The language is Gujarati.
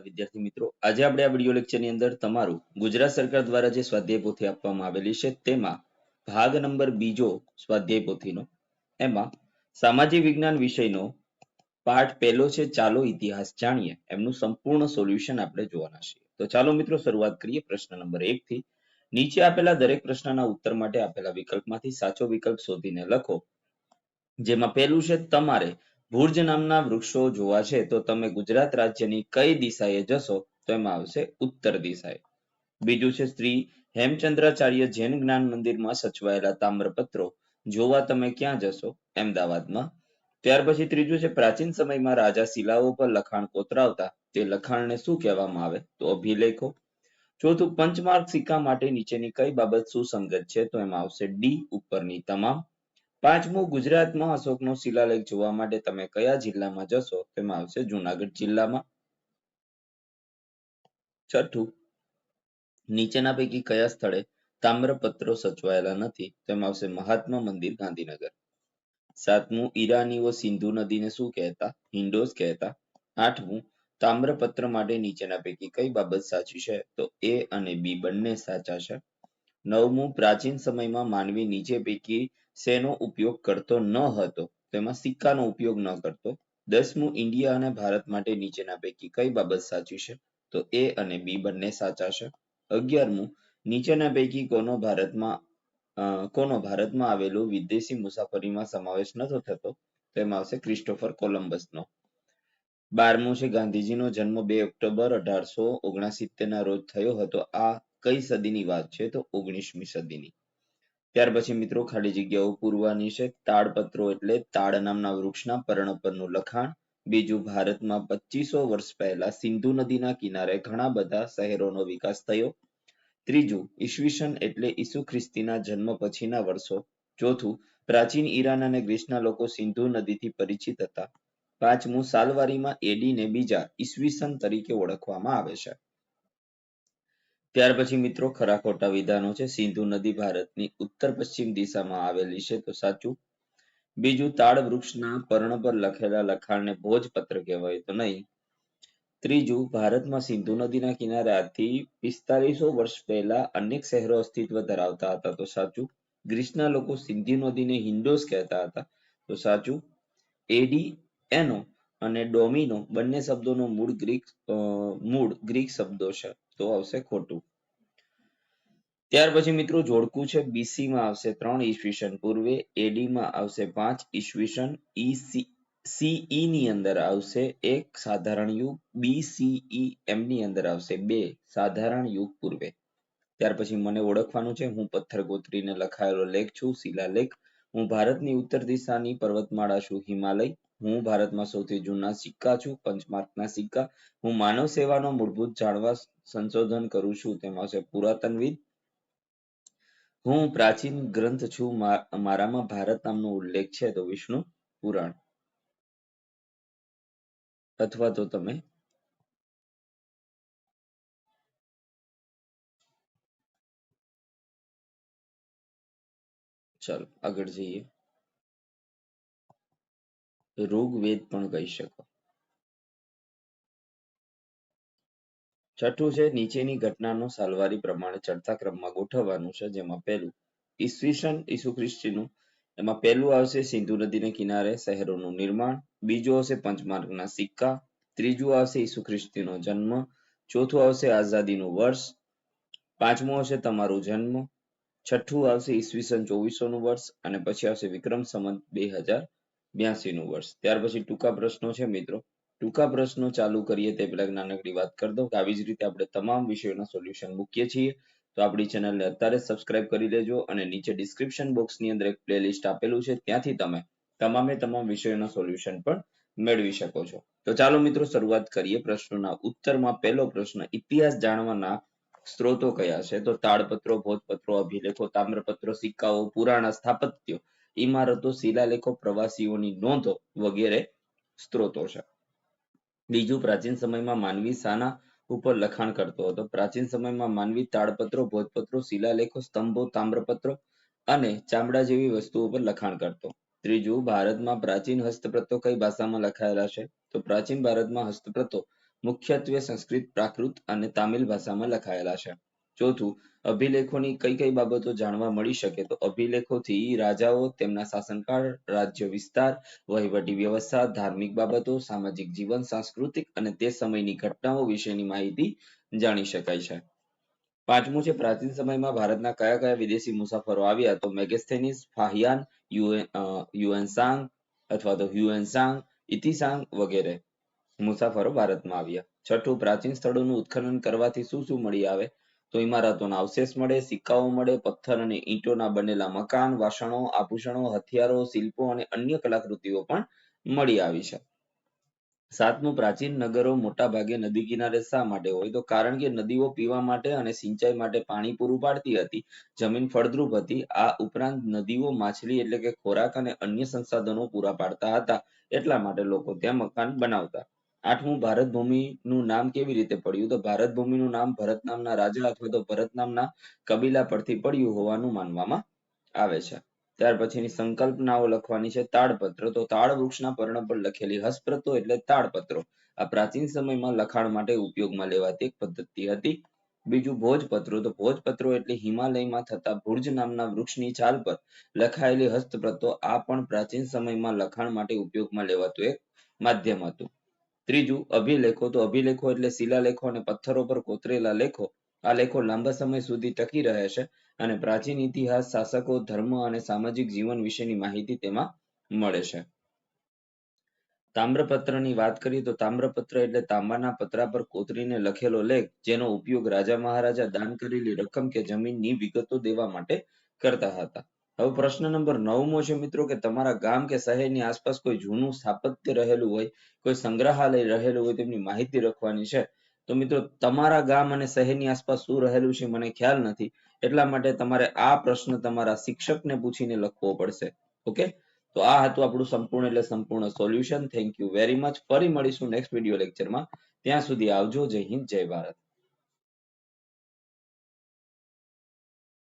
વિદ્યાર્થી મિત્રો, આજે આપણે આ વીડિયો લેક્ચરની અંદર તમારું ગુજરાત સરકાર દ્વારા જે સ્વાધ્યાય પોથી આપવામાં આવેલી છે, તેમાં ભાગ નંબર બીજો સ્વાધ્યાય પોથીનો, એમાં સામાજિક વિજ્ઞાન વિષયનો પાઠ પહેલો છે, ચાલો ઇતિહાસ જાણીએ, એમનું સંપૂર્ણ સોલ્યુશન આપણે જોવાના છીએ. તો ચાલો મિત્રો શરૂઆત કરીએ પ્રશ્ન નંબર એક થી. નીચે આપેલા દરેક પ્રશ્નના ઉત્તર માટે આપેલા વિકલ્પમાંથી સાચો વિકલ્પ શોધીને લખો, જેમાં પહેલું છે, તમારે ભુર્જ નામના વૃક્ષો જોવા છે, તો તમે ગુજરાત રાજ્યની કઈ દિશાએ જશો, તો એમાં આવશે ઉત્તર દિશાએ. બીજું છે શ્રી હેમચંદ્રાચાર્ય જૈન જ્ઞાન મંદિરમાં સચવાયેલા તામ્રપત્રો, જોવા તમે ક્યાં જશો? અમદાવાદમાં. ત્યાર પછી ત્રીજું છે, પ્રાચીન સમયમાં રાજા શિલાઓ પર લખાણ કોતરાવતા, તે લખાણને શું કહેવામાં આવે? તો અભિલેખો. ચોથું પંચમાર્ક સિક્કા માટે નીચેની કઈ બાબત સુસંગત છે? તો એમાં આવશે ડી, ઉપરની તમામ. પાંચમું, ગુજરાતમાં અશોકનો શિલાલેખ જોવા માટે તમે કયા જિલ્લામાં જશો? તેમાં આવશે જુનાગઢ જિલ્લામાં. છઠ્ઠું, નીચેના પૈકી કયા સ્થળે તામ્રપત્રો સચવાયેલા નથી? તેમાં આવશે મહાત્મા મંદિર, ગાંધીનગર. સાતમું ઈરાનીઓ સિંધુ નદીને શું કહેતા? હિન્ડોઝ કહેતા. આઠમું, તામ્રપત્ર માટે નીચેના પૈકી કઈ બાબત સાચી છે? તો એ અને બી બંને સાચા છે. નવમું પ્રાચીન સમયમાં માનવી નીચે પૈકી શેનો ઉપયોગ કરતો ન હતો? તેમાં સિક્કાનો ઉપયોગ ન કરતો. દસમું, ઇન્ડિયા અને ભારત માટે નીચેના પૈકી કઈ બાબત સાચી છે? તો એ અને બી બંને સાચા છે. અગિયારમું, નીચેના પૈકી કોનો ભારતમાં કોનો ભારતમાં આવેલો વિદેશી મુસાફરીમાં સમાવેશ નતો થતો? તેમાં આવશે ક્રિસ્ટોફર કોલંબસનો. બારમું છે ગાંધીજીનો જન્મ બે ઓક્ટોબર અઢારસો ઓગણસિત્તેર ના રોજ થયો હતો. આ કઈ સદીની વાત છે તો ઓગણીસમી સદીની. ત્યાર પછી મિત્રો ખાલી જગ્યાઓ પૂરવાની છે. તાડપત્રો એટલે તાડ નામના વૃક્ષના પર્ણ પરનું લખાણ. બીજું, ભારતમાં પચીસો વર્ષ પહેલા સિંધુ નદીના કિનારે ઘણા બધા શહેરોનો વિકાસ થયો. ત્રીજું, ઈસવીસન એટલે ઈસુ ખ્રિસ્તીના જન્મ પછીના વર્ષો. ચોથું, પ્રાચીન ઈરાન અને ગ્રીસના લોકો સિંધુ નદીથી પરિચિત હતા. પાંચમું, સાલવારીમાં એડીને બીજા ઈસવીસન તરીકે ઓળખવામાં આવે છે. ત્યાર પછી મિત્રો ખરા ખોટા વિધાનો છે. સિંધુ નદી ભારતની ઉત્તર પશ્ચિમ દિશામાં આવેલી છે. તો સાચું? બીજું તાળ વૃક્ષના પર્ણ પર લખેલા લખાણને ભોજપત્ર કહેવાય તો નહીં. ત્રીજું, ભારતમાં સિંધુ નદીના કિનારે આજથી પિસ્તાલીસો વર્ષ પહેલા અનેક શહેરો અસ્તિત્વ ધરાવતા હતા. તો સાચું? ગ્રીસના લોકો સિંધુ નદીને હિન્ડોસ કહેતા હતા. તો સાચું? એડી એનો અને ડોમિનો બંને શબ્દોનો મૂળ ગ્રીક મૂળ ગ્રીક શબ્દો છે. તો આવશે ખોટું. ત્યાર પછી મિત્રો જોડકું છે. બીસી માં આવશે ત્રણ ઈસવીસન પૂર્વે. એડી માં આવશે પાંચ ઈસવીસન. ઈસી સીઈ ની અંદર આવશે એક સાધારણ યુગ. બીસીઈ એમની અંદર આવશે બે સાધારણ યુગ પૂર્વે. ત્યાર પછી મને ઓળખવાનું છે. હું પથ્થર ગોત્રીને લખાયેલો લેખ છું. શિલાલેખ. હું ભારતની ઉત્તર દિશાની પર્વતમાળા છું. હિમાલય. હું ભારતમાં સૌથી જૂના સિક્કા છું, પંચમાર્કના સિક્કા. હું માનવ સેવાનો મૂળભૂત જાણવા સંશોધન કરું છું, તેમાં છે પુરાતનવિદ હું પ્રાચીન ગ્રંથ છું મારામાં ભારત નામનો ઉલ્લેખ છે, તો વિષ્ણુ પુરાણ. અથવા તો તમે ચાલો આગળ જઈએ. ઋગ્વેદ પણ કહી શકો. છઠ્ઠું છે, નીચેની ઘટનાનો સાલવારી પ્રમાણે ચડતા ક્રમમાં ગોઠવવાનું છે, જેમાં પહેલું, ઈસવીસન ઈસુ ખ્રિસ્તીનું, એમાં પહેલું આવશે સિંધુ નદીને કિનારે શહેરોનું નિર્માણ, બીજું આવશે પંચમાર્ગના સિક્કા, ત્રીજું આવશે ઈસુ ખ્રિસ્તીનો જન્મ, ચોથું આવશે આઝાદીનું વર્ષ, પાંચમું આવશે તમારું જન્મ, છઠ્ઠું આવશે ઈસવીસન ચોવીસો નું વર્ષ, અને પછી આવશે વિક્રમ સંવત બે હજાર બ્યાસી નું વર્ષ. ત્યાર પછી ટૂંકા પ્રશ્નો છે મિત્રો. ટૂંકા પ્રશ્નો ચાલુ કરીએ તે પહેલા નાનકડી વાત કરી દઉં. આવી જ રીતે આપણે તમામ વિષયોના સોલ્યુશન મૂકીએ છીએ. તો આપણી ચેનલને અત્યારે સબસ્ક્રાઇબ કરી લેજો અને નીચે ડિસ્ક્રિપ્શન બોક્સની અંદર એક પ્લેલિસ્ટ આપેલું છે. ત્યાંથી તમે તમામે તમામ વિષયોના સોલ્યુશન પણ મેળવી શકો છો. તો ચાલો મિત્રો શરૂઆત કરીએ પ્રશ્નોના ઉત્તરમાં. પહેલો પ્રશ્ન, ઇતિહાસ જાણવાના સ્ત્રોતો કયા છે? તો તાડપત્રો, ભોજપત્રો, અભિલેખો, તામ્રપત્રો, સિક્કાઓ, પુરાણા, સ્થાપત્યો. ઇમારતો, શિલાલેખો, પ્રવાસીઓની નોંધો વગેરે સ્ત્રોતો છે. બીજું, પ્રાચીન સમયમાં માનવી શાના ઉપર લખાણ કરતો હતો. પ્રાચીન સમયમાં માનવી તાડપત્રો, ભોજપત્રો, શિલાલેખો, સ્તંભો, તામ્રપત્રો અને ચામડા જેવી વસ્તુઓ પર લખાણ કરતો. ત્રીજું, ભારતમાં પ્રાચીન હસ્તપ્રતો કઈ ભાષામાં લખાયેલા છે? તો પ્રાચીન ભારતમાં હસ્તપ્રતો મુખ્યત્વે સંસ્કૃત, પ્રાકૃત અને તામિલ ભાષામાં લખાયેલા છે. ચોથું, અભિલેખોની કઈ કઈ બાબતો જાણવા મળી શકે? તો અભિલેખોથી રાજાઓ, તેમના શાસનકાળ, રાજ્ય વિસ્તાર, વહીવટી વ્યવસ્થા, ધાર્મિક બાબતો, સામાજિક જીવન, સાંસ્કૃતિક અને તે સમયની ઘટનાઓ વિશેની માહિતી જાણી શકાય છે. પાંચમું છે, પ્રાચીન સમયમાં ભારતના કયા કયા વિદેશી મુસાફરો આવ્યા? તો મેગેસ્થેનિસ, ફાહિયાન યુએનસાંગ અથવા તો હ્યુએનસાંગ, ઇતિસાંગ વગેરે મુસાફરો ભારતમાં આવ્યા. છઠ્ઠું, પ્રાચીન સ્થળોનું ઉત્ખનન કરવાથી શું શું મળી આવે? તો ઇમારતોના અવશેષ મળે, સિક્કાઓ મળે, પથ્થર અને ઈંટોના બનેલા મકાન, વાસણો, આભૂષણો, હથિયારો, શિલ્પો અને અન્ય કલાકૃતિઓ પણ મળી આવી છે. સાતમું પ્રાચીન નગરો મોટા ભાગે નદી કિનારે શા માટે હોય? તો કારણ કે નદીઓ પીવા માટે અને સિંચાઈ માટે પાણી પૂરું પાડતી હતી, જમીન ફળદ્રુપ હતી, આ ઉપરાંત નદીઓ માછલી એટલે કે ખોરાક અને અન્ય સંસાધનો પૂરા પાડતા હતા, એટલા માટે લોકો ત્યાં મકાન બનાવતા. આઠમું ભારત ભૂમિનું નામ કેવી રીતે પડ્યું? તો ભારત ભૂમિનું નામ ભરત નામના રાજા અથવા તો ભરત નામના કબીલા પરથી પડ્યું હોવાનું માનવામાં આવે છે. ત્યાર પછીની સંકલ્પનાઓ લખવાની છે તાડપત્ર. તો તાડ વૃક્ષના પર્ણ પર લખેલી હસ્પ્રતો એટલે તાડપત્રો. આ પ્રાચીન સમયમાં લખાણ માટે ઉપયોગમાં લેવાતી એક પદ્ધતિ હતી. બીજું ભોજપત્રો. તો ભોજપત્રો એટલે હિમાલયમાં થતા ભુર્જ નામના વૃક્ષની છાલ પર લખાયેલી હસ્તપ્રતો. આ પણ પ્રાચીન સમયમાં લખાણ માટે ઉપયોગમાં લેવાતું એક માધ્યમ હતું. ત્રીજું, અભિલેખો. તો અભિલેખો એટલે શિલાલેખો અને પથ્થરો પર કોતરેલા લેખો. આ લેખો લાંબા સમય સુધી ટકી રહે છે અને પ્રાચીન ઇતિહાસ, શાસકો, ધર્મ અને સામાજિક જીવન વિશેની માહિતી તેમાં મળે છે. તામ્રપત્રની વાત કરીએ તો તામ્રપત્ર એટલે તાંબાના પતરા પર કોતરીને લખેલો લેખ, જેનો ઉપયોગ રાજા મહારાજા દાન કરેલી રકમ કે જમીનની વિગતો દેવા માટે કરતા હતા. હવે પ્રશ્ન નંબર નવમો છે મિત્રો કે તમારા ગામ કે શહેરની આસપાસ કોઈ જૂનું સ્થાપત્ય રહેલું હોય, કોઈ સંગ્રહાલય રહેલું હોય તેમની માહિતી લખવાની છે. તો મિત્રો તમારા ગામ અને શહેરની આસપાસ શું રહેલું છે મને ખ્યાલ નથી. એટલા માટે તમારે આ પ્રશ્ન તમારા શિક્ષકને પૂછીને લખવો પડશે. ઓકે? તો આ હતું આપણું સંપૂર્ણ એટલે સંપૂર્ણ solution. Thank you very much ફરી મળીશું નેક્સ્ટ વીડિયો લેક્ચરમાં ત્યાં સુધી આવજો. જય હિન્દ, જય ભારત.